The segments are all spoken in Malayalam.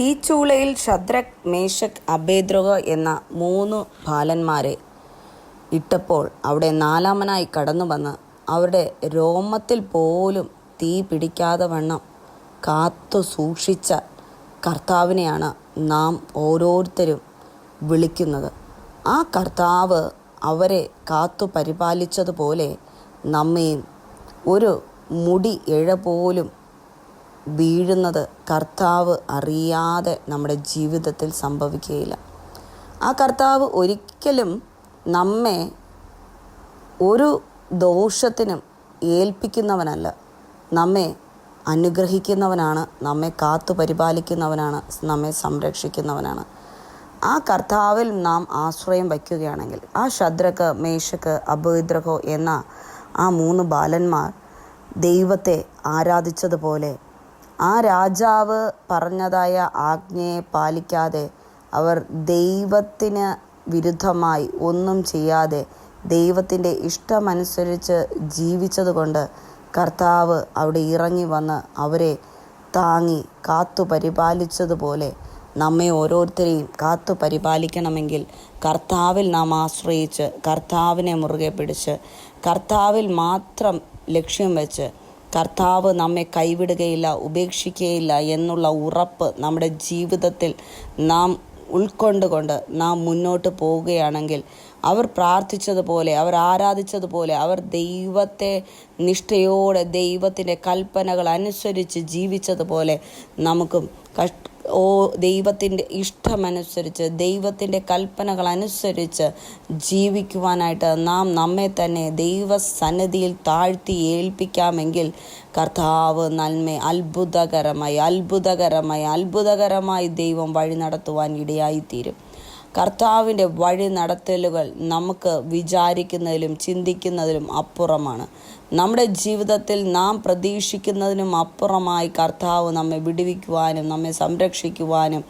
തീച്ചൂളയിൽ ഷദ്രക് മേശക് അബേദ്രോഗ എന്ന മൂന്ന് ബാലന്മാരെ ഇട്ടപ്പോൾ അവിടെ നാലാമനായി കടന്നു വന്ന് അവരുടെ രോമത്തിൽ പോലും തീ പിടിക്കാതെ വണ്ണം കാത്തു സൂക്ഷിച്ച കർത്താവിനെയാണ് നാം ഓരോരുത്തരും വിളിക്കുന്നത്. ആ കർത്താവ് അവരെ കാത്തു പരിപാലിച്ചതുപോലെ നമ്മയും ഒരു മുടി ഇഴ പോലും വീഴുന്നത് കർത്താവ് അറിയാതെ നമ്മുടെ ജീവിതത്തിൽ സംഭവിക്കുകയില്ല. ആ കർത്താവ് ഒരിക്കലും നമ്മെ ഒരു ദോഷത്തിനും ഏൽപ്പിക്കുന്നവനല്ല. നമ്മെ അനുഗ്രഹിക്കുന്നവനാണ് നമ്മെ കാത്തു പരിപാലിക്കുന്നവനാണ് നമ്മെ സംരക്ഷിക്കുന്നവനാണ്. ആ കർത്താവിൽ നാം ആശ്രയം വയ്ക്കുകയാണെങ്കിൽ ആ ശദ്രക്ക് മേശക്ക് അബേദ്രഹോ എന്ന ആ മൂന്ന് ബാലന്മാർ ദൈവത്തെ ആരാധിച്ചതുപോലെ ആ രാജാവ് പറഞ്ഞതായ ആജ്ഞയെ പാലിക്കാതെ അവർ ദൈവത്തിന് വിരുദ്ധമായി ഒന്നും ചെയ്യാതെ ദൈവത്തിന്റെ ഇഷ്ടമനുസരിച്ച് ജീവിച്ചതുകൊണ്ട് കർത്താവ് അവിടെ ഇറങ്ങി വന്ന് അവരെ താങ്ങി കാത്തു പരിപാലിച്ചതുപോലെ നമ്മെ ഓരോരുത്തരെയും കാത്തു പരിപാലിക്കണമെങ്കിൽ കർത്താവിൽ നാം ആശ്രയിച്ച് കർത്താവിനെ മുറുകെ പിടിച്ച് കർത്താവിൽ മാത്രം ലക്ഷ്യം വെച്ച് കർത്താവ് നമ്മെ കൈവിടുകയില്ല ഉപേക്ഷിക്കുകയില്ല എന്നുള്ള ഉറപ്പ് നമ്മുടെ ജീവിതത്തിൽ നാം ഉൾക്കൊണ്ടുകൊണ്ട് നാം മുന്നോട്ട് പോവുകയാണെങ്കിൽ അവർ പ്രാർത്ഥിച്ചതുപോലെ അവർ ആരാധിച്ചതുപോലെ അവർ ദൈവത്തെ നിഷ്ഠയോടെ ദൈവത്തിന്റെ കൽപ്പനകൾ അനുസരിച്ച് ജീവിച്ചതുപോലെ നമുക്കും ഓ ദൈവത്തിന്റെ ഇഷ്ടമനുസരിച്ച് ദൈവത്തിന്റെ കൽപ്പനകൾ അനുസരിച്ച് ജീവിക്കുവാനായിട്ട് നാം നമ്മെ തന്നെ ദൈവസന്നിധിയിൽ താഴ്ത്തി ഏൽപ്പിക്കാമെങ്കിൽ കർത്താവ് നന്മ അത്ഭുതകരമായി അത്ഭുതകരമായി അത്ഭുതകരമായി ദൈവം വഴി നടത്തുവാൻ ഇടയായിത്തീരും. കർത്താവിന്റെ വഴി നടത്തലുകൾ നമുക്ക് വിചാരിക്കുന്നതിലും ചിന്തിക്കുന്നതിലും അപ്പുറമാണ്. നമ്മുടെ ജീവിതത്തിൽ നാം പ്രതീക്ഷിക്കുന്നതിനും അപ്പുറമായി കർത്താവ് നമ്മെ വിടുവിക്കുവാനും നമ്മെ സംരക്ഷിക്കുവാനും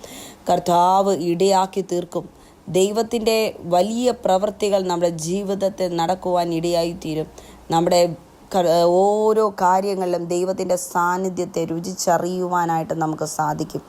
കർത്താവ് ഇടയാക്കി തീർക്കും. ദൈവത്തിന്റെ വലിയ പ്രവൃത്തികൾ നമ്മുടെ ജീവിതത്തിൽ നടക്കുവാൻ ഇടയായിത്തീരും. നമ്മുടെ ഓരോ കാര്യങ്ങളിലും ദൈവത്തിന്റെ സാന്നിധ്യത്തെ രുചിച്ചറിയുവാനായിട്ട് നമുക്ക് സാധിക്കും.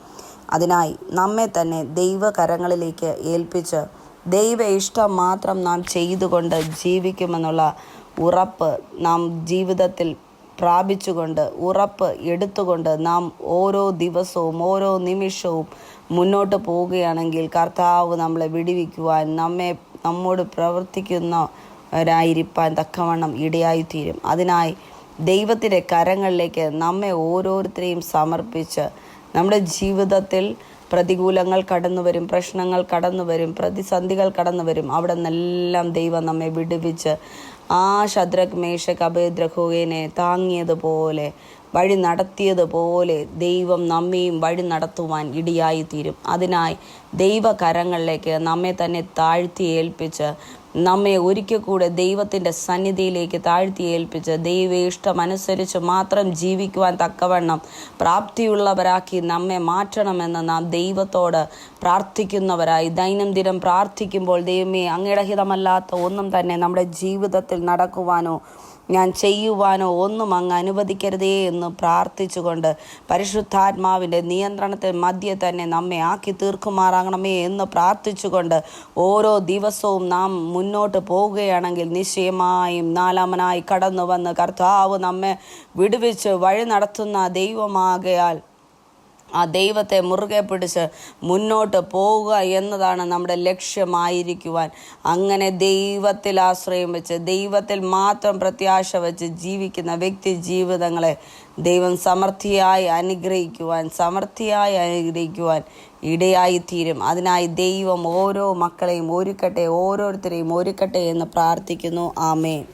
അതിനായി നമ്മെ തന്നെ ദൈവകരങ്ങളിലേക്ക് ഏൽപ്പിച്ച് ദൈവ ഇഷ്ടം മാത്രം നാം ചെയ്തുകൊണ്ട് ജീവിക്കുമെന്നുള്ള ഉറപ്പ് നാം ജീവിതത്തിൽ പ്രാപിച്ചുകൊണ്ട് ഉറപ്പ് എടുത്തുകൊണ്ട് നാം ഓരോ ദിവസവും ഓരോ നിമിഷവും മുന്നോട്ട് പോവുകയാണെങ്കിൽ കർത്താവ് നമ്മളെ വിടിവിക്കുവാൻ നമ്മെ നമ്മോട് പ്രവർത്തിക്കുന്നവരായിരിക്കാൻ തക്കവണ്ണം ഇടയായിത്തീരും. അതിനായി ദൈവത്തിന്റെ കരങ്ങളിലേക്ക് നമ്മെ ഓരോരുത്തരെയും സമർപ്പിച്ച് നമ്മുടെ ജീവിതത്തിൽ പ്രതികൂലങ്ങൾ കടന്നു വരും പ്രശ്നങ്ങൾ കടന്നു വരും പ്രതിസന്ധികൾ കടന്നു വരും. അവിടെ നിന്നെല്ലാം ദൈവം നമ്മെ വിടുവിച്ച് ആ ശദ്രക് അഭേദ്രഹുവിനെ താങ്ങിയതുപോലെ വഴി നടത്തിയതുപോലെ ദൈവം നമ്മയും വഴി നടത്തുവാൻ ഇടിയായിത്തീരും. അതിനായി ദൈവകരങ്ങളിലേക്ക് നമ്മെ തന്നെ താഴ്ത്തി ഏൽപ്പിച്ച് നമ്മെ ഒരിക്കൽ കൂടെ ദൈവത്തിന്റെ സന്നിധിയിലേക്ക് താഴ്ത്തി ഏൽപ്പിച്ച് ദൈവ ഇഷ്ടമനുസരിച്ച് മാത്രം ജീവിക്കുവാൻ തക്കവണ്ണം പ്രാപ്തിയുള്ളവരാക്കി നമ്മെ മാറ്റണമെന്ന് നാം ദൈവത്തോട് പ്രാർത്ഥിക്കുന്നവരായി. ദൈനംദിനം പ്രാർത്ഥിക്കുമ്പോൾ ദൈവമേ അങ്ങിടഹിതമല്ലാത്ത ഒന്നും തന്നെ നമ്മുടെ ജീവിതത്തിൽ നടക്കുവാനോ ഞാൻ ചെയ്യുവാനോ ഒന്നും അങ്ങ് അനുവദിക്കരുതേ എന്ന് പ്രാർത്ഥിച്ചുകൊണ്ട് പരിശുദ്ധാത്മാവിന്റെ നിയന്ത്രണത്തിൽ മധ്യ തന്നെ നമ്മെ ആക്കി തീർക്കുമാറാകണമേ എന്ന് പ്രാർത്ഥിച്ചുകൊണ്ട് ഓരോ ദിവസവും നാം മുന്നോട്ട് പോവുകയാണെങ്കിൽ നിശ്ചയമായും നാലാമനായി കടന്നു വന്ന് കർത്താവ് നമ്മെ വിടുവിച്ച് വഴി നടത്തുന്ന ദൈവമാകയാൽ ആ ദൈവത്തെ മുറുകെ പിടിച്ച് മുന്നോട്ട് പോവുക എന്നതാണ് നമ്മുടെ ലക്ഷ്യമായിരിക്കുവാൻ. അങ്ങനെ ദൈവത്തിൽ ആശ്രയം വെച്ച് ദൈവത്തിൽ മാത്രം പ്രത്യാശ വെച്ച് ജീവിക്കുന്ന വ്യക്തി ജീവിതങ്ങളെ ദൈവം സമൃദ്ധിയായി അനുഗ്രഹിക്കുവാൻ സമൃദ്ധിയായി അനുഗ്രഹിക്കുവാൻ ഇടയായിത്തീരും അതിനായി ദൈവം ഓരോ മക്കളെയും ഒരുക്കട്ടെ ഓരോരുത്തരെയും ഒരുക്കട്ടെ എന്ന് പ്രാർത്ഥിക്കുന്നു. ആമേൻ.